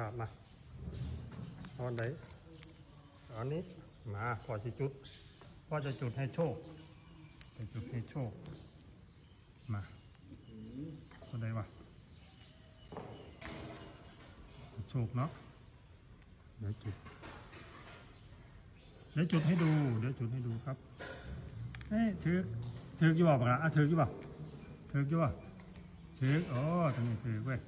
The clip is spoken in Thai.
ครับมาเอานไหนอันนี้มาพอจะจุดพอจะจุดให้โชคจะจุดให้โชค มาตัได้วะโชคเนาะเดี๋ยวจุดเดี๋ยวจุดให้ดูเดี๋ยวจุดให้ดูครับเอ้ยถือถืออยู่บ่ปะอะถืออยู่บ่ถืออยู่บ่ถือโอ้ตรงนี้ถือเว้ย